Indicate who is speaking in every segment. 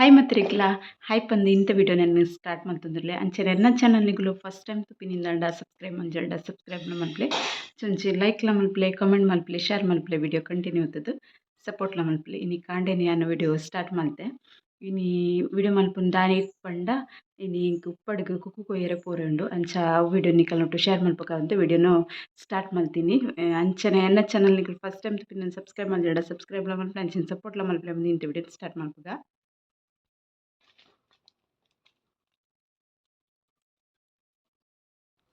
Speaker 1: Hi ಮತ್ರಿಗ್ಲ hi ಪಂದು ಇಂಥ video ನಾನು start ಮಾಡ್ತಂದಿರಲಿ ಅಂಚೆ ನನ್ನ ಚಾನಲ್ಗಳು ಫಸ್ಟ್ ಟೈಮ್ ತುಪ್ಪಿನಿಂದ ಸಬ್ಸ್ಕ್ರೈಬ್ ಮಂಜಲ್ಡ ಸಬ್ಸ್ಕ್ರೈಬ್ ಮಲ್ಪಲೆ. ಚೊಂಚಿ ಲೈಕ್ಲ ಮಲ್ಪಲೆ ಕಮೆಂಟ್ ಮಲ್ಪಲೆ ಶೇರ್ ಮಲ್ಪಲೆ ವಿಡಿಯೋ ಕಂಟಿನ್ಯೂ ಆಗ್ತದೆ ಸಪೋರ್ಟ್ಲ ಮಲ್ಪಲೆ. ಇನಿ ಕಾಂಡೇನಿ ಅನ್ನೋ ವಿಡಿಯೋ ಸ್ಟಾರ್ಟ್ ಮಾಡಿದೆ ಇನಿ ವಿಡಿಯೋ ಮಲ್ಪುನ ದಾರಿ ಪಂಡ ಇನಿ ಉಪ್ಪಡ್ಗ್ ಕುಕ್ಕು ಕೊಯ್ಯರೆ ಪೋರೆಂಡು ಅಂಚ ವಿಡಿಯೋ ನೋಟು ಶೇರ್ ಮಲ್ಪಕಂತ ವಿಡಿಯೋನು ಸ್ಟಾರ್ಟ್ ಮಾಡ್ತೀನಿ ಅಂಚನೆ ಎನ್ನ ಚಾನಲ್ನಿಗಳು ಫಸ್ಟ್ ಟೈಮ್ ತುಪ್ಪಿನ ಸಬ್ಸ್ಕ್ರೈಬ್ ಮಂಜಲ್ಡ ಸಬ್ಸ್ಕ್ರೈಬ್ಲ ಮಲ್ಪಲೆ. ಅಂಚಿನ ಸಪೋರ್ಟ್ಲ ಮಲ್ಪಲೆ ಮುಂದೆ ಇಂಥ ವಿಡಿಯೋ ಸ್ಟಾರ್ಟ್ ಮಾಡ್ಪುಗ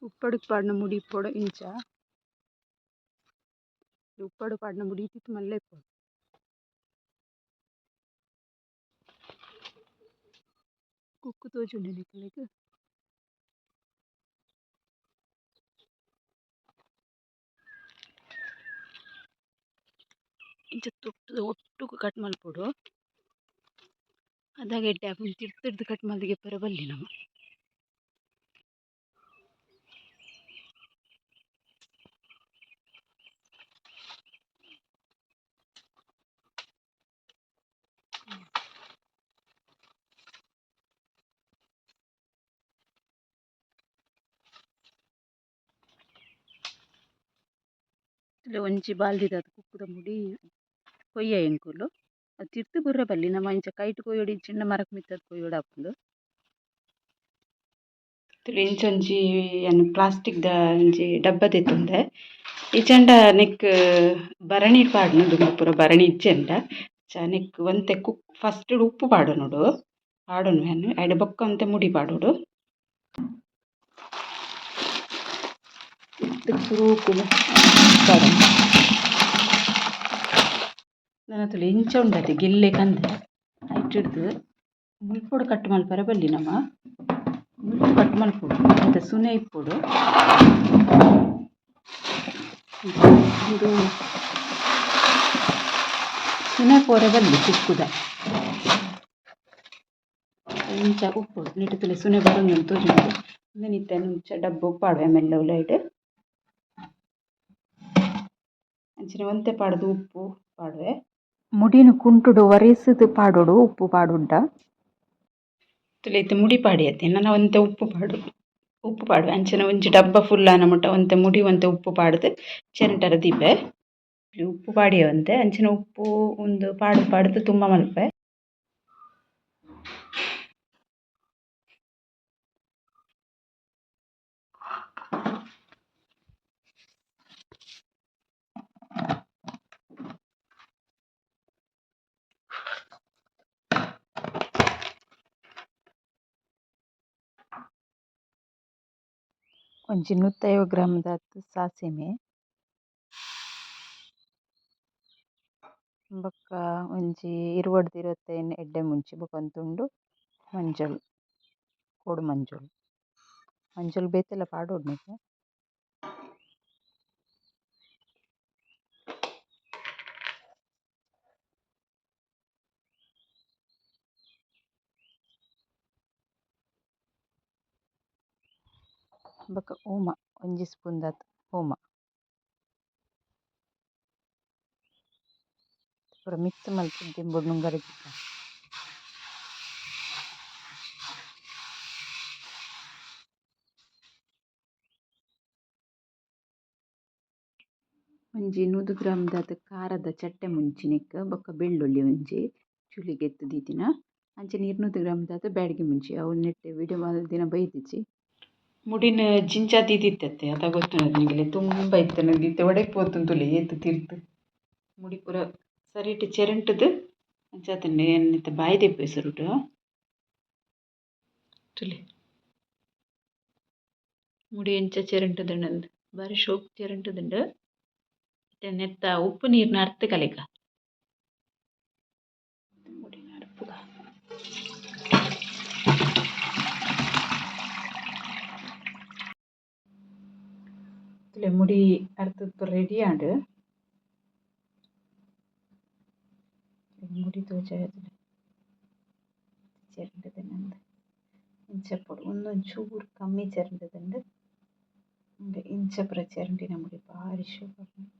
Speaker 1: ಉಪ್ಪಡು ಪಾಡ್ನ ಮುಡಿ ಇಪ್ಪೊಡು ಇಂಚ ಉಪ್ಪಡು ಪಾಡ್ನ ಮುಡಿ ಇತ್ತಿತ್ತು ಮಲ್ಲ ಇಪ್ಪೊಡು ಕುಕ್ಕು ತೋಜುಂಡು ನಿಕಲೆಗ್ ಇಂಚ ತೊಟ್ಟುದ ಒಟ್ಟುಗು ಕಟ್ ಮಲ್ಪೊಡು ಅದಾಗ ಎಡ್ಡೆ ಆಪುಂಡು ತಿರ್ತ್ ಕಟ್ ಮಲ್ದಿಗೆ ಪರ ಬಲ್ಲಿ ನಮ ಒಂಜಿ ಬಾಲ್ದಿದ ಕುಕ್ಕುದ ಮುಡಿ ಕೊಯ್ಯ ಎಂಕುಲು ಅದು ತಿರ್ತ್ ಬುರ್ರೆ ಬಲ್ಲಿ ನಮ ಇಂಚ ಕೈಟ್ ಕೊಯ್ಯೋಡು ಚಿನ್ನ ಮರಕ್ ಮಿತ್ತದ್ ಕೊಯ್ಯೋಡು ಆಪುಂಡು ಇಂಚೊಂಜಿ ಎನ್ನ ಪ್ಲಾಸ್ಟಿಕ್ ದ ಒಂಜಿ ಡಬ್ಬ ದೆತ್ತುಂಡೆ ಇಜಂಡ ನೆಕ್ ಬರಣಿ ಪಾಡ್ನ ದುಂಬು ಪೂರ ಬರಣಿ ಇಜ್ಜೆಂಡ ನೆಕ್ ಒಂತೆ ಕುಕ್ ಫಸ್ಟ್ ಉಪ್ಪು ಪಾಡೊನುಡು ಪಾಡೊನು ಎನ್ನ ಐಡ ಬೊಕ್ಕ ಒಂತೆ ಮುಡಿ ಪಾಡೊಡು ಕುರುಕುಲು ಪಾಡೊಂದು ನನ್ನ ತುಲು ಇಂಚ ಉಂಡತೆ, ಗಿಲ್ಲೆ ಕಂದೆ ಐಟ್ ಹಿಡ್ದು ಮುಲ್ಪೊಡು ಕಟ್ ಮಲ್ಪರೆ ಬಲ್ಲಿ ನಮ ಮುಲ್ಪ ಕಟ್ ಮಲ್ಪೊಡು ಅಂತೆ ಸುನೆ ಇಪ್ಪೊಡು. ಇದು ಸುನೆ ಪೋರೆ ಬಲ್ಲಿ ಕುಕ್ಕುದ. ಇಂಚ ಉಪ್ಪೊಡು ನೆಟ್ ತುಲೆ ಸುನೆ ಬರೊಂದುಂಡು ತೋಜುಂಡು. ಉಂದೆನ್ ಇತ್ತೆನ್ ಇಂಚ ಡಬ್ಬ ಉಪ್ಪಾಡುವೆ ಮೆಲ್ಲ ಉಲೈಡ್ ಅಂಚನೆ ಒಂತೆ ಪಾಡ್ದು ಉಪ್ಪು ಪಾಡುವೆ. ಮುಡಿನ್ ಕುಂಟುಡು ಒರೆಸ್ದ್ ಪಾಡೋಡು ಉಪ್ಪು ಪಾಡುಂಡ ತುಲೆ ಮುಡಿ ಪಾಡಿಯತ್ತೆ ನನ ಒಂತೆ ಉಪ್ಪು ಪಾಡು ಉಪ್ಪು ಪಾಡುವೆ. ಅಂಚನೆ ಒಂಜಿ ಡಬ್ಬ ಫುಲ್ ಆನ ಮುಟ ಒಂತೆ ಮುಡಿ ಒಂತೆ ಉಪ್ಪು ಪಾಡ್ದ್ ಚೆಂಟರ ದೀಪೆ ಉಪ್ಪು ಪಾಡ್ಯವಂತೆ ಅಂಚನೆ ಉಪ್ಪು ಒಂದು ಪಾಡು ಪಾಡ್ದು ತುಂಬ ಮಲ್ಪೆ. ಒಂಜಿ ನೂತ್ತೈವ ಗ್ರಾಮ್‌ದದ್ ಸಾಸಿಮೆ ಬೊಕ್ಕ ಒಂಜಿ ಇರುವಡ್ದ್ ಇರುವತ್ತೈನ್ ಎಡ್ಡೆ ಮುಂಚಿ ಬೊಕ ಒಂದ್ ತುಂಡು ಮಂಜೊಲ್ ಕೋಡು ಮಂಜೊಲ್ ಮಂಜೊಲ್ ಬೇತೆಲ ಪಾಡೊಡು ನಿಕುಲು ಬೊಕ ಓಮ ಒಂಜಿ ಸ್ಪೂನ್ ದಾತ್ ಓಮ ಪೂರ ಮಿಕ್ಸ್ ಮಲ್ತ್ ದಿಂಬುಡು ನುಂಗರೆ ತಿಕ್ಕುನ ಒಂಜಿ ನೂದು ಗ್ರಾಮ್‌ದದ್ ಕಾರದ ಚಟ್ಟೆ ಮುಂಚಿನಿಕ್ ಬೊಕ ಬೆಳ್ಳುಳ್ಳಿ ಒಂಜಿ ಚುಲಿಗೆ ಎತ್ತ್ ದೀತಿನ. ಅಂಚನೆ ಇರ್ನೂದು ಗ್ರಾಮ್‌ದದ್ ಬ್ಯಾಡಗಿ ಮುಂಚಿ ಅವು ನೆಟ್ಟ್, ವಿಡಿಯೋ ಮಲ್ದಿನ ಬೈದಿಜ್ಜಿ ಮುಡಿನ್ ಜಿಂಜ ದೀದಿತ್ತತೆ ಅದ ಗೊತ್ತ ನನಗೆ. ತುಂಬ ಇತ್ತು. ನನಗೆ ಒಡೆಗ್ ಪೋತುಂಡು ತುಲೆ ಏತ್ ತಿರ್ತ್. ಮುಡಿ ಪೂರ ಸರಿಟ್ ಚೆರಂಟುದ್ ಅಂಚಾತಂಡೆ ಎನ್ನೆತ್ತ ಬಾಯಿ ದೆಪ್ಪೆ ಸುರುಟ್ ತುಲೆ. ಮುಡಿ ಎಂಚ ಚೆರಂಟುದುಂಡು ಬಾರಿ ಶೋಕ್ ಚೆರಂಟದಂಡ ನೆತ್ತ ಉಪ್ಪು ನೀರ್ನ ಅರ್ಥ ಕಲೆಕ. ತುಲೆ ಮುಡಿ ಅರ್ತುದ್ ಪೂರ ರೆಡಿ ಆಂಡ್ ಮುಡಿ ತೋಜಾಯದುಲೆ ಚೆರಂಟುದಿನಂದ್ ಇಂಚ ಪೂರ ಉಂದೊಂಚೂರು ಕಮ್ಮಿ ಚೆರಂಟುದುಂಡು ಇಂಚ ಪೂರ ಚೆರಂಟಿನ ಮುಡಿ ಬಾರಿ ಶೋಕ್ ಆಪುಂಡು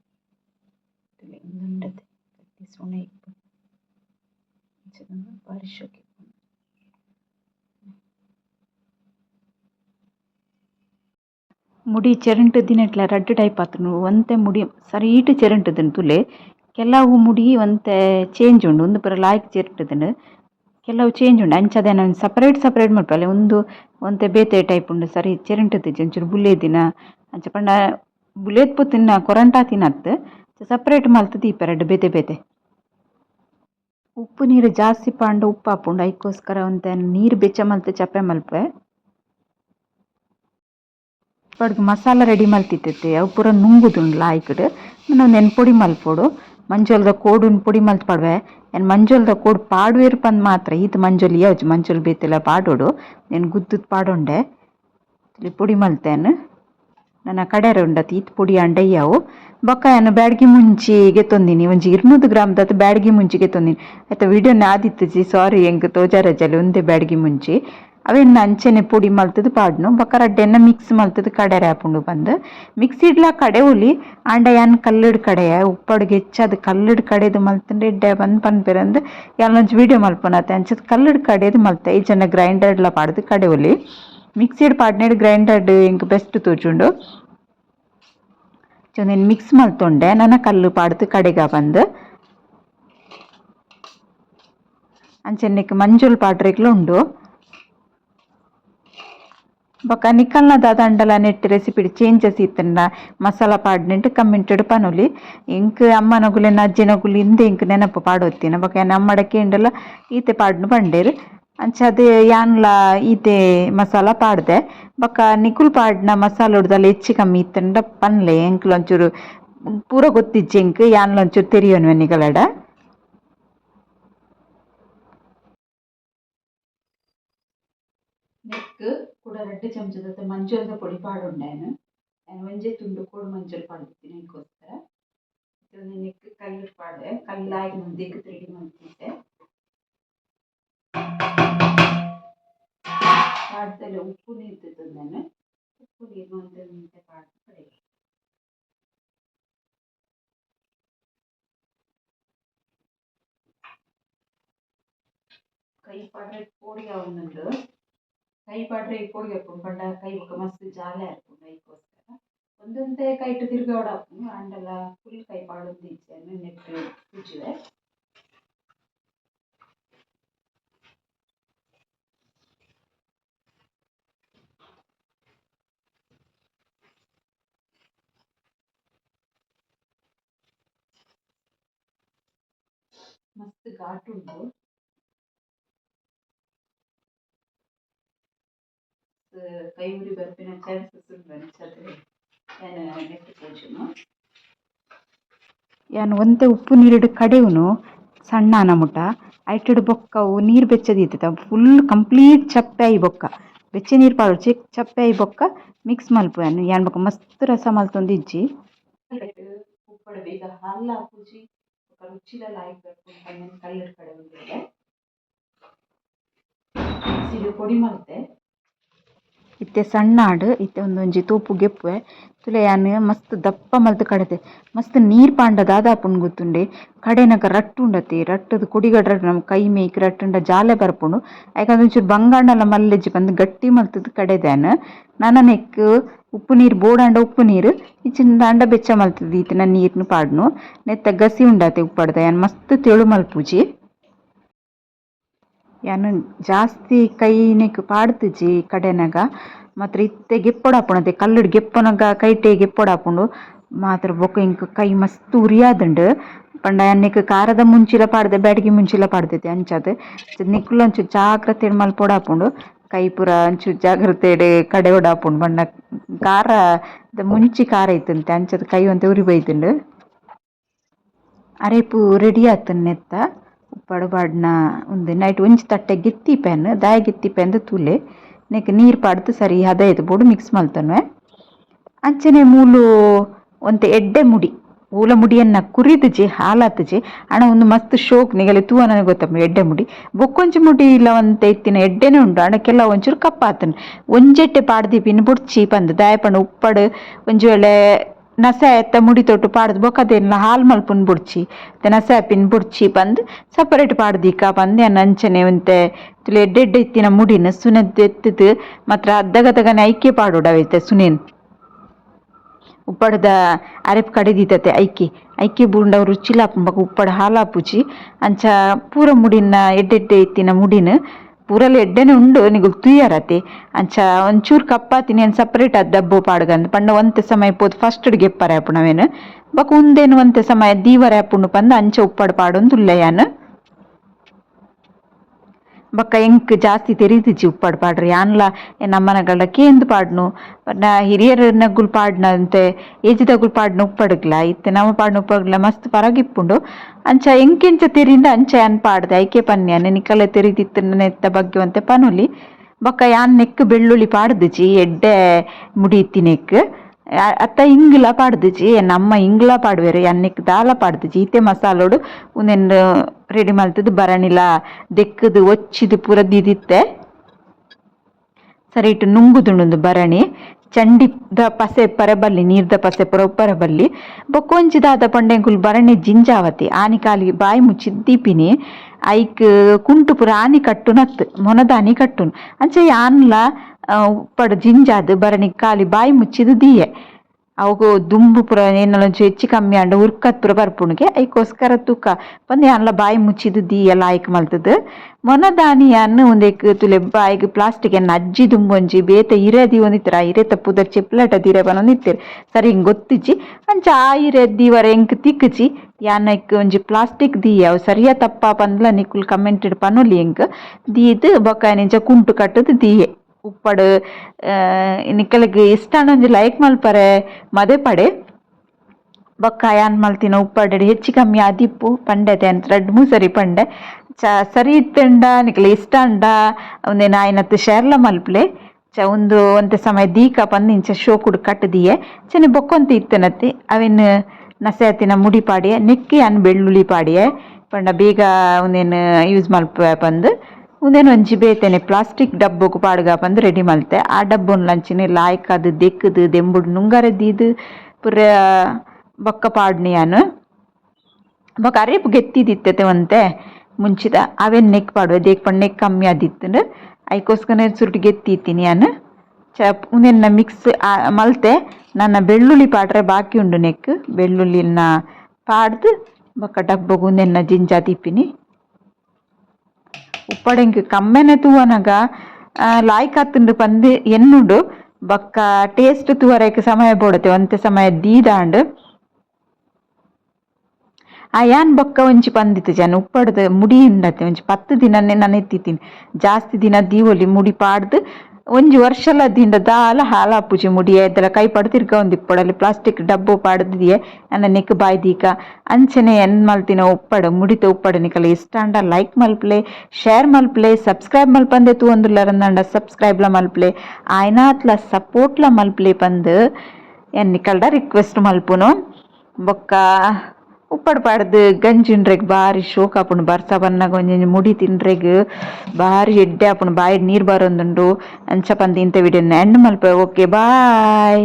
Speaker 1: ತುಲೆ ಉಂದುಂಡತೆ ಗಟ್ಟಿ ಸುನೆ ಇಪ್ಪುಂಡು ಇಂಚ ಬಾರಿ ಶೋಕ್ ಮುಡಿ ಚೆರಂಟದಿನಟ್ಲ ರಡ್ಡ್ ಟೈಪ್ ಆತುಂಡು ಒಂತೆ ಮುಡಿ, ಸರೀಟ್ ಚೆರಂಟುದಿನ್ ತುಲೆ. ಕೆಲವು ಮುಡಿ ಒಂತೆ ಚೇಂಜ್ ಉಂಡು. ಉಂದು ಪೂರ ಲಾಯ್ಕ್ ಚೆರುಟುದಿನ್ ಕೆಲವು ಚೇಂಜ್ ಉಂಡು. ಅಂಚಾದ್ ಯಾನ್ ಸಪರೇಟ್ ಸಪರೇಟ್ ಮಲ್ಪಲೆ ಒಂದು, ಒಂತೆ ಬೇತೆ ಟೈಪ್ ಉಂಡು. ಸರಿ ಚೆರಂಟುದಿಜ್ಜಿ ಒಂಚೂರು ದಿನ. ಅಂಚ ಪಂಡ ಬುಲೆದ್ ತಿನ್ನ ಕೊರಂಟಾತಿನ ಅತ್ತ್ ಸಪರೇಟ್ ಮಲ್ತ್ ದೀಪೆರ್ ಬೇತೆ ಬೇತೆ. ಉಪ್ಪು ನೀರು ಜಾಸ್ತಿ ಪಾಂಡ ಉಪ್ಪು ಹಾಪುಂಡು ಐಕೋಸ್ಕರ ಒಂತೆ ನೀರು ಬೆಚ್ಚ ಮಲ್ತ್ ಚಪ್ಪೆ ಮಲ್ಪೆ. ಇಪ್ಪಡ್ಗ್ ಮಸಾಲ ರೆಡಿ ಮಲ್ತಿತ್ತೆತೆ ಅವು ಪೂರ ನುಂಗುದುಂಡು ಲಾಯ್ಕ್ಡ್. ಉಂದು ಎನ್ ಪುಡಿ ಮಲ್ಪೊಡು ಕೋಡು ಕೋಡುನ್ ಪುಡಿ ಮಲ್ತ್ ಎನ್ ಮಂಜೊಲ್ದ ಕೋಡು ಪಾಡುವೆರ್ ಪಂದ್ ಮಾತ್ರ ಈತ್ ಮಂಜೋಲ್ ಯಾವ್ದು ಮಂಜೋಲ್ ಬೇತೆಲ ಪಾಡೋಡು. ಎನ್ ಗುದ್ದುದ್ ಪಾಡೊಂಡೆ. ಪುಡಿ ಮಲ್ತೆನ್. ನನ್ನ ಕಡೆರೆ ಉಂಡತ್ ಈತ್ ಪುಡಿ ಆಂಡ ಬೊಕ್ಕ ಏನು ಬ್ಯಾಡ್ಗಿ ಮುಂಚಿ ಗೆತ್ತೊಂದಿನಿ ಒಂಜಿ ಇರ್ನೂರು ಗ್ರಾಮ್ ದತ್ ಬ್ಯಾಡ್ಗಿ ಮುಂಚಿ ಗೆತ್ತೊಂದಿನಿ ಐತ ವಿಡಿಯೋನೆ ಆದಿತ್ತುಜಿ ಸಾರಿ ಹೆಂಗೆ ತೋಜಾರಜಲ್ಲಿ ಒಂದೇ ಬ್ಯಾಡ್ಗಿ ಮುಂಚಿ. ಅವೆನ್ ಅಂಚೆನೆ ಪುಡಿ ಮಲ್ತುದು ಪಾಡ್ನು, ಬೊಕ ರಡ್ಡೆನ್ನ ಮಿಕ್ಸ್ ಮಲ್ತುದು ಕಡೆರೆ ಆಪುಂಡು ಬಂದ್. ಮಿಕ್ಸಿಡ್ಲ ಕಡೆ ಉಲಿ ಆಂಡ ಯಾನ್ ಕಲ್ಲುಡ್ ಕಡೆಯ, ಉಪ್ಪಡ್ ಗೆಚ್ಚದ್ ಕಲ್ಲುಡ್ ಕಡೆದು ಮಲ್ತುಂಡು ಎಡ್ಡೆ ಬಂದ್ ಪನ್ಪೆರಂದ್ ಯಾನೊಂಜಿ ವಿಡಿಯೋ ಮಲ್ಪುನತೆ ಅಂಚದ್ ಕಲ್ಲುಡ್ ಕಡೆದು ಮಲ್ತೆ. ಈ ಜನ ಗ್ರೈಂಡರ್ಲ ಪಾಡ್ದು ಕಡೆ ಉಲಿ ಮಿಕ್ಸಿಡ್ ಪಾಡ್ನೆಡ್ ಗ್ರೈಂಡರ್ಡ್ ಎಂಕ್ ಬೆಸ್ಟ್ ತೋಜುಂಡು. ಚೊಂದೆನ್ ಮಿಕ್ಸ್ ಮಲ್ತೊಂಡೆ ನನ ಕಲ್ಲು ಪಾಡ್ದು ಕಡೆಗ ಬಂದ್. ಅಂಚೆನ್ನೆಕ್ ಮಂಜುಲ್ ಪಾಡ್ರೆಗ್ಲ ಉಂಡು ಬೊಕ ನಿಕಲ್ನ ದಾದ ಅಂಡಲ ನೆಟ್ ರೆಸಿಪಿಡ್ ಚೇಂಜಸ್ ಇತ್ತಂಡ ಮಸಾಲ ಪಾಡ್ನೆಂಟ್ ಕಮ್ಮಿಂಟೆಡ್ ಪನೊಲಿ. ಇಂಕ್ ಅಮ್ಮನಗುಲೆನ ಅಜ್ಜಿನಗುಲು ಇಂದೆ ಎಂಕ್ ನೆನಪು ಪಾಡೊತ್ತಿನ. ಬೊಕ ಎನ್ನ ಅಮ್ಮಡ ಕೇಂಡಲ ಈತೆ ಪಾಡ್ನು ಪಂಡೇರ್. ಅಂಚಾದ್ ಯಾನ್ಲ ಈತೆ ಮಸಾಲ ಪಾಡ್ದೆ. ಬೊಕ ನಿಕುಲ್ ಪಾಡ್ನ ಮಸಾಲೊಡ್ದಲ ಹೆಚ್ಚು ಕಮ್ಮಿ ಇತ್ತಂಡ ಪನ್ಲೆ ಎಂಕ್ಲ ಒಂಚೂರು ಪೂರ ಗೊತ್ತಿಜ್ಜಿ ಎಂಕ್ ಯಾನ್ಲ ಒಂಚೂರು ತೆರಿಯೋನು ಎನ್ನಿಗಳಡ నెక్ కూడా రెడ్డు చెంచాతో మంచూరిగా పొడి పాడుండాను నేను ಒಂಜೆ ತುಂಡು ಕೋಡು ಮಂಚೂರಿ ಪಾಡ್ತೀನಿ ಅದಕ್ಕೋಸ್ಕರ ಇದೊಂದು ನೆಕ್ ಕೈಲಿ ಪಾಡಿದೆ ಕೈಲಾಗಿ ನಾನು ದಿಗ್ಗು ತಿರುಗಿ ಮಾಡ್ತಿದ್ದೆ ಪಾಡ್ದಲ್ಲಿ ಉಪ್ಪು ನೀರು ತಿಂದು ಕೈ ಪಾಡ್ರೆ ಈ ಪೊಡಿ ಹಾಕೊಂಡು ಪಂಡ ಕೈ ಬೊಕ ಮಸ್ತ್ ಜಾಲೆ ಆಪುಂಡು ಐಕೋಸ್ಕರ ಒಂದೊಂದೇ ಕೈಟ್ ತಿರ್ಗಾವಡ ಆಪುಂಡು ಆಂಡಲ ಫುಲ್ ಕೈ ಪಾಡೊಂದು ಇಜ್ಜೆನ್ ನೆಟ್ ಕುಜ್ಜುವೆ ಮಸ್ತ್ ಘಾಟ್ ಉಂಡು ಕೈ ಉರಿ ಬರ್ಪಿನ ಚಾನ್ಸಸ್ ಅಂಚಾದ್ ಯಾನ್ ಯಾನ್ ಒಂತೆ ಉಪ್ಪು ನೀರುಡು ಕಡೆಯುನು ಸಣ್ಣ ನಮುಟ ಐಟಡ್ ಬೊಕ್ಕ ಅವು ನೀರು ಬೆಚ್ಚದೀತೆತ ಫುಲ್ ಕಂಪ್ಲೀಟ್ ಚಪ್ಪೆ ಆಯಿ ಬೊಕ್ಕ. ಬೆಚ್ಚೆ ನೀರು ಚಿಕ್ ಚಪ್ಪೆ ಆಯಿ ಬೊಕ್ಕ ಮಿಕ್ಸ್ ಮಲ್ಪುವೆನ್ ಯಾನ್ ಬೊಕ್ಕ ಮಸ್ತ್ ರಸ ಮಲ್ತೊಂದು ಇಜ್ಜಿ. ಬೇಗ ಹಾಲ್ ಬೊಕ ರುಚಿಲ ಲಾಯ್ಕ್ ಪಂಡ ಕಲ್ಲುಡು ಕಡೆ ಉಂಡೇಲೆ ಪೊಡಿ ಮಲ್ತೆ. ಇತ್ತೆ ಸಣ್ಣ ಆಡ್, ಇತ್ತೆ ಉಂದೊಂಜಿ ತೂಪು ಗೆಪ್ಪುವೆ. ತುಲೆ ಯಾನ್ ಮಸ್ತ್ ದಪ್ಪ ಮಲ್ತ್ ಕಡೆತೆ. ಮಸ್ತ್ ನೀರ್ ಪಾಂಡ ದಾದ ಆಪುಂಡು ಗೊತ್ತುಂಡೆ ಕಡೆನಕ ರಟ್ಟ್ ಉಂಡತೆ. ರಟ್ಟುದು ಕುಡಿಗಡ್ ನಮ ಕೈ ಮೇಯ್ಕ್ ರಟ್ಟುಂಡ ಜಾಲೆ ಬರ್ಪುಂಡು. ಐಕಾಂದ್ ಒಂಚೂರು ಬಂಗಾಂಡಲ ಮಲ್ಲೆಜ್ಜಿ ಬಂದು ಗಟ್ಟಿ ಮಲ್ತುದು ಕಡೆದ್ಯಾನ್ ನನನೆಕ್ ಉಪ್ಪು ನೀರು ಬೋಡಾಂಡ ಉಪ್ಪು ನೀರು ಇಚ್ಚಿಂಡ ಅಂಡ ಬೆಚ್ಚ ಮಲ್ತದ ಈತನ ನೀರ್ನು ಪಾಡ್ನು. ನೆತ್ತ ಗಸಿ ಉಂಡಾತೆ ಉಪ್ಪಡ್ದ. ಯಾನ್ ಮಸ್ತ್ ತೆಳು ಮಲ್ಪುಜಿ. ಯಾನ್ ಜಾಸ್ತಿ ಕೈನೆಕ್ ನೆಕ್ ಪಾಡ್ದಿಜಿ ಕಡೆನಗ ಮಾತ್ರ ಇತ್ತೆ ಗೆಪ್ಪೊಡಾಪುಂಡು ಕಲ್ಲುಡು ಗೆಪ್ಪೊನಗ ಕೈಟೆ ಗೆಪ್ಪೊಡಾಪುಂಡು ಮಾತ್ರ ಬೊಕ ಎಂಕ್ ಕೈ ಮಸ್ತ್ ಉರಿಯಾದುಂಡು. ಪಂಡ ಯಾನ್ ಕಾರದ ಮುಂಚಿಲ ಪಾಡ್ದೆ, ಬ್ಯಾಡಿಗೆ ಮುಂಚಿಲ ಪಾಡ್ದೆತೆ ಅಂಚಾದ್. ನಿಕುಲು ಒಂಚೂರು ಜಾಗ್ರತೆಡ್ ಮಲ್ಪೊಡಾಪುಂಡು ಕೈ ಪೂರ ಒಂಚೂರು ಜಾಗ್ರತೆಡ್ ಕಡೆ ಒಡಾಪುಂಡು ಪಂಡ ಕಾರದ ಮುಂಚಿ ಕಾರ ಇತ್ತಂತೆ, ಅಂಚದ ಕೈ ಒಂತೆ ಉರಿ ಬೈತುಂಡು ಅರೆಪು ರೆಡಿ ಆತುಂಡು ಪಾಡ್ನ ಉಂದು ನೈಟ್ ಒಂಜಿ ತಟ್ಟೆ ಗೆತ್ತಿಪೆನ್ ದಾಯೆ ಪೆಂದ್ ತೂಲೆ. ನೆಕ್ ನೀರ್ ಪಾಡ್ದ್ ಸರಿ ಹದಯದ್ ಬೋಡು ಮಿಕ್ಸ್ ಮಲ್ತನ್ವೆ ಅಂಚನೆ ಮೂಲು ಒಂತೆ ಎಡ್ಡೆ ಮುಡಿ. ಮೂಲ ಮುಡಿಯನ್ನ ಕುರಿದುಜೆ ಹಾಲಾತುಜೆ ಅಣ ಒಂದು ಮಸ್ತ್ ಶೋಕ್ ನಿಗಲೆ ತೂವನನೆ ಗೊತ್ತಮ್ಮ ಎಡ್ಡೆ ಮುಡಿ. ಬೊಕ್ಕೊಂಜಿ ಮುಡಿಲ ಒಂತೆ ಇತ್ತಿನ ಎಡ್ಡೆನೆ ಉಂಡು. ಆಂಡ ಕೆಲ ಒಂಚೂರು ಕಪ್ಪಾತುಂಡು ಒಂಜೆಟ್ಟೆ ಪಿನ ಬುಡ್ಚಿ ಪಂದ್. ದಾಯೆ ಪಂಡ ಉಪ್ಪಡ್, ಒಂಜಿ ವೇಳೆ ನಸ ಎತ್ತ ಮುಡಿ ತೊಟ್ಟು ಪಾಡ್ದ್ ಬೊಕದೆನ್ಲ ಹಾಲ್ ಮಲ್ಪುಂಡು ಬುಡ್ಚಿ. ನಸ ಆಪಿನ್ ಬುಡ್ಚಿ ಪಂದ್ ಸಪರೇಟ್ ಪಾಡ್ದಿಕ್ಕ ಪಂದ್ ಯಾನ್ ಅಂಚನೆ ಒಂತೆ ತುಲು ಎಡ್ಡೆ ಎಡ್ಡೆ ಇತ್ತಿನ ಮುಡಿನ್ ಸುನೆದ್ ಎತ್ತುದು ಮಾತ್ರ ಅದ್ದಗದಗನೆ ಐಕೆ ಪಾಡೊಡು ಅವೆತೆ ಸುನೆನ್. ಉಪ್ಪಡದ ಅರೆಪ್ ಕಡೆದಿತ್ತತೆ ಐಕಿ. ಐಕಿ ಬೂಂಡ ರುಚಿಲಾಪುಂಡು ಬೊಕ ಉಪ್ಪಡ ಹಾಲಾಪುಜಿ ಅಂಚ ಪೂರ ಮುಡಿನ ಎಡ್ಡೆಡ್ಡೆ ಇತ್ತಿನ ಮುಡಿನ್ ಪೂರಲ ಎಡ್ಡೆನೆ ಉಂಡು ನಿಗುಲ್ ತುಯ್ಯರತೆ. ಅಂಚ ಒಂಚೂರು ಕಪ್ಪಾತಿನಿ, ಅನ್ ಸಪ್ರೇಟ್ ಆದ್ ಡಬ್ಬು ಪಾಡ್ಗಂದ್. ಪಂಡ ಒಂತೆ ಸಮಯ ಪೋದು ಫಸ್ಟ್ ಗೆಪ್ಪರೆ ಆಪುಣವೇನು ಬೊಕ ಉಂದೇನು ಒಂತೆ ಸಮಯ ದೀವರೆ ಆಪುಂಡು ಪಂದ್ ಅಂಚ ಉಪ್ಪಡ್ ಪಾಡೊಂದು ಉಲ್ಲೆಯಾನ್ ಬೊಕ್ಕ ಎಂಕ್ ಜಾಸ್ತಿ ತೆರಿತಿಜಿ ಉಪ್ಪಡ್ ಪಾಡ್ರೆ. ಯಾನ್ಲ ನಮ್ಮನಗಳ ಕೇಂದ್ ಪಾಡ್ನು. ನಾ ಹಿರಿಯರ್ ನಗುಲ್ ಪಾಡ್ನ ಅಂತೆ ಏಜಿದಗುಲ್ ಪಾಡ್ನ ಉಪ್ಪಡ್ಗ್ಲ ಇತ್ತೆ ನಮ್ಮ ಪಾಡ್ನ ಉಪ್ಪಡ್ಲ ಮಸ್ತ್ ಪರಗಿಪ್ಪುಂಡು. ಅಂಚ ಎಂಕೆಂಚ ತೆರಿಂದ ಅಂಚ ಯಾನ್ ಪಾಡ್ದೆ. ಐಕೆ ಪನ್ಯಾನ್ ನಿಕಲೆ ತೆರಿದಿತ್ತು ನೆತ್ತ ಬಗ್ಗೆ ಅಂತೆ ಪನುಲಿ. ಬೊಕ್ಕ ಯಾನ್ ನೆಕ್ ಬೆಳ್ಳುಳ್ಳಿ ಪಾಡ್ದುಜಿ ಎಡ್ಡೆ ಮುಡಿ ಇತ್ತಿನೆಕ್ ಅತ್ತ ಇಂಗ್ಲ ಪಾಡ್ದುಜಿ ನಮ್ಮ ಇಂಗ್ಲ ಪಾಡ್ವೆರ್ ಎನ್ನೆಕ್ ದಾಲ ಪಾಡ್ದುಜಿ ಇತ್ತೆ ಮಸಾಲೋಡು ಉಂದೆನ್ ರೆಡಿ ಮಲ್ತದು ಬರಣಿಲ್ಲ ದೆಕ್ಕದು ಒಚ್ಚಿದು ಪೂರ ದಿದಿತ್ತೆ. ಸರಿ ಇಟ್ಟು ನುಂಗುದುಂಡು ಬರಣಿ. ಚಂಡಿದ ಪಸೆ ಪರೆ ಬಲ್ಲಿ ನೀರ್ದ ಪಸೆ ಪುರ ಉಪ್ಪರ ಬಲ್ಲಿ. ಬೊಕ್ಕೊಂಚಿದಾದ ಪಂಡೆಂಕುಲ್ ಬರಣಿ ಜಿಂಜಾವತಿ ಆನಿ ಕಾಲಿಗೆ ಬಾಯಿ ಮುಚ್ಚಿ ದೀಪಿನಿ. ಐಕ್ ಕುಂಟು ಪುರ ಆನಿ ಕಟ್ಟುನತ್ ಮೊನದ ಆನಿ ಕಟ್ಟುನ್. ಅಂಚೆ ಯಾನ್ಲ ಆ, ಉಪ್ಪಡ ಜಿಂಜಾದ್ ಬರಣಿ ಕಾಲಿ ಬಾಯಿ ಮುಚ್ಚಿದು ದೀಯೆ. ಅವು ದುಂಬು ಪುರ ಏನೊಂಚು ಹೆಚ್ಚು ಕಮ್ಮಿ ಆಂಡ ಉರ್ಕತ್ ಪುರ ಬರ್ಪುಣಿಗೆ. ಐಕೋಸ್ಕರ ತೂಕ ಬಂದು ಯಾನ್ಲ ಬಾಯಿ ಮುಚ್ಚಿದು ದೀಯ ಲಾಯ್ಕ್ ಮಲ್ತದ. ಮೊನದಾನಿ ಯಾನ್ ಒಂದೆಕ್ ತುಲೆ ಬಾಯಿಗೆ ಪ್ಲಾಸ್ಟಿಕ್ ಅನ್ನ ಅಜ್ಜಿ ದುಂಬೊಂಜಿ ಬೇತೆ ಇರದಿ ಒಂದಿತ್ತರ. ಇರೆ ತಪ್ಪುದ ಚೆಪ್ಲಟ ದಿರೆ ಬನೊಂದಿತ್ತೆರ್ ಸರಿ ಹಿಂಗೆ ಗೊತ್ತಿಜಿ ಅಂಚ ಆ ಇರೆ ದೀವರ ಎಂಕ್ ತಿಕ್ಕಿಚಿ ಯಾನಕ್ಕೆ ಒಂಜಿ ಪ್ಲಾಸ್ಟಿಕ್ ದೀಯ. ಅವು ಸರಿಯ ತಪ್ಪ ಬಂದ್ಲ ನಿಕುಲ್ ಕಮೆಂಟ್ ಪನೊಲಿ ಎಂಕ್ ದೀದ್ ಬೊಕ್ಕ ನಿಂಚ ಕುಂಟು ಕಟ್ಟುದು ದೀಯೆ. ಉಪ್ಪಡ್ ನಿಕ್ಕಲಿಗ್ ಇಷ್ಟ ಒಂಜಿ ಲೈಕ್ ಮಲ್ಪರೆ ಮದೆ ಪಡೆ. ಬೊಕ್ಕ ಯಾನ್ ಮಲ್ತಿನ ಉಪ್ಪಡೆ ಹೆಚ್ಚು ಕಮ್ಮಿ ಆದಿಪ್ಪು ಪಂಡೆತೆ ಅಂತ ಮೂ ಸರಿ ಪಂಡೆ. ಚ, ಸರಿ ಇತ್ತಂಡ ಇಷ್ಟ ಅಂಡ ಒಂದೇನ ಆಯ್ನತ್ತು ಶೇರ್ಲ ಮಲ್ಪಲೆ. ಚ, ಒಂದು, ಒಂತೆ ಸಮಯ ದೀಕ ಪಂದ್ ಇಂಚ ಶೋ ಕುಡ್ ಕಟ್ಟದಿಯೆ ಚೆನ್ನ ಬೊಕ್ಕೊಂತ ಇತ್ತನತ್ತಿ ಅವೆನ್ ನಸೆತಿನ ಮುಡಿ ಪಾಡಿಯೆ ನೆಕ್ಕಿ ಅನ್ ಬೆಳ್ಳುಳ್ಳಿ ಪಾಡಿಯೆ. ಪಂಡ ಬೇಗ ಒಂದೇನು ಯೂಸ್ ಮಲ್ಪ ಪಂದ್. ಒಂಜಿ ಬೇತೆನೆ ಪ್ಲಾಸ್ಟಿಕ್ ಡಬ್ಬಗು ಪಾಡ್ಗ ಬಂದು ರೆಡಿ ಮಲ್ತೆ. ಆ ಡಬ್ಬನ್ ಲಂಚಿನ ಲಾಯ್ಕ್ ಅದು ದೆಕ್ಕದು, ದೆಂಬುಡು ನುಂಗರದಿದ್ದು ಪುರ ಬೊಕ್ಕ ಪಾಡ್ನಿ ಅನು ಬೊಕ ಅರೇಪ್ ಗೆತ್ತಿದಿತ್ತತೆ ಒಂತೆ ಮುಂಚಿದ. ಅವೆನ್ ನೆಕ್ ಪಾಡುವೆ, ದೇಕ್ ಪಡ್ ನೆಕ್ ಕಮ್ಮಿ ಆದಿತ್ತು ಅದಕ್ಕೋಸ್ಕರ ಸುರ್ಟ್ ಗೆತ್ತಿತ್ತೀನಿ ನಾನು ಚ ಉಂದೆನ್ನ ಮಿಕ್ಸ್ ಮಲ್ತೆ. ನನ್ನ ಬೆಳ್ಳುಳ್ಳಿ ಪಾಡ್ರೆ ಬಾಕಿ ಉಂಡು ನೆಕ್. ಬೆಳ್ಳುಳ್ಳಿನ ಪಾಡ್ದು ಬೊಕ್ಕ ಡಬ್ಬಗು ಉಂದೆನ್ನ ಜಿಂಜಾ ತಿಪ್ಪಿನಿ. ಉಪ್ಪಡೆಂಕ್ ಕಮ್ಮೆನೆ ತೂವನಗ ಲಾಯ್ಕ್ ಆತುಂಡು ಪಂದ್ ಎನ್ನುಂಡು, ಬೊಕ್ಕ ಟೇಸ್ಟ್ ತೂವರೆಗ್ ಸಮಯ ಬೋಡತೆ, ಒಂತೆ ಸಮಯ ದೀದಾಂಡ್. ಆ, ಯಾನ್ ಬೊಕ್ಕ ಒಂಜಿ ಪಂದಿತ್ತು ಜನ? ಉಪ್ಪಡ್ದು ಮುಡಿ ಇಂಡತೆ ಒಂಜಿ ಪತ್ತು ದಿನನೇ ನಾನು ಎತ್ತಿತ್ತೀನಿ ಜಾಸ್ತಿ ದಿನ ದೀವೊಲಿ ಮುಡಿ ಪಾಡ್ದು ಒಂಜಿ ವರ್ಷಲ ದಿಂಡ ದಾಲ ಹಾಲಾಪುಜಿ ಮುಡಿ ಎದ್ದಲ ಕೈ ಪಡತಿರ್ಕ ಒಂದು ಇಪ್ಪಡಲ್ಲಿ ಪ್ಲಾಸ್ಟಿಕ್ ಡಬ್ಬು ಪಾಡ್ದಿಯೆ ನನ್ನ ನೆಕ್ ಬಾಯ್ ದೀಕ. ಅಂಚನೆ ಎನ್ ಮಲ್ತಿನ ಉಪ್ಪಡ, ಮುಡಿತ ಉಪ್ಪಡ ನಿಕಲ ಇಷ್ಟ ಅಂಡ ಲೈಕ್ ಮಲ್ಪ್ಲೆ ಶೇರ್ ಮಲ್ಪ್ಲೆ ಸಬ್ಸ್ಕ್ರೈಬ್ ಮಲ್ಪಂದೆ ತೂ ಒಂದುಲ್ಲರಂದಂಡ ಸಬ್ಸ್ಕ್ರೈಬ್ಲ ಮಲ್ಪ್ಲೆ. ಆಯ್ನಾತ್ಲ ಸಪೋರ್ಟ್ಲ ಮಲ್ಪ್ಲೆ ಪಂದ್ ಎನ್ ನಿಕಲ್ಡ ರಿಕ್ವೆಸ್ಟ್ ಮಲ್ಪುನು. ಬೊಕ್ಕ ಉಪ್ಪಡ್ ಪಾಡ್ದು ಗಂಜಿನ್ರೆಗ್ ಬಾರಿ ಶೋಕ ಆಪುಂಡು. ಬರ್ಸ ಬನ್ನಾಗ ಒಂಜಿ ಮುಡಿ ತಿನ್ರೆಗ್ ಬಾರಿ ಎಡ್ಡೆ ಆಪುಂಡು. ಬಾಯಿ ನೀರ್ ಬರೊಂದುಂಡು. ಅಂಚ ಪಂದ್ ಇಂತ ವಿಡಿಯೋನ ಎಂಡ್ ಮಲ್ಪ. Okay bye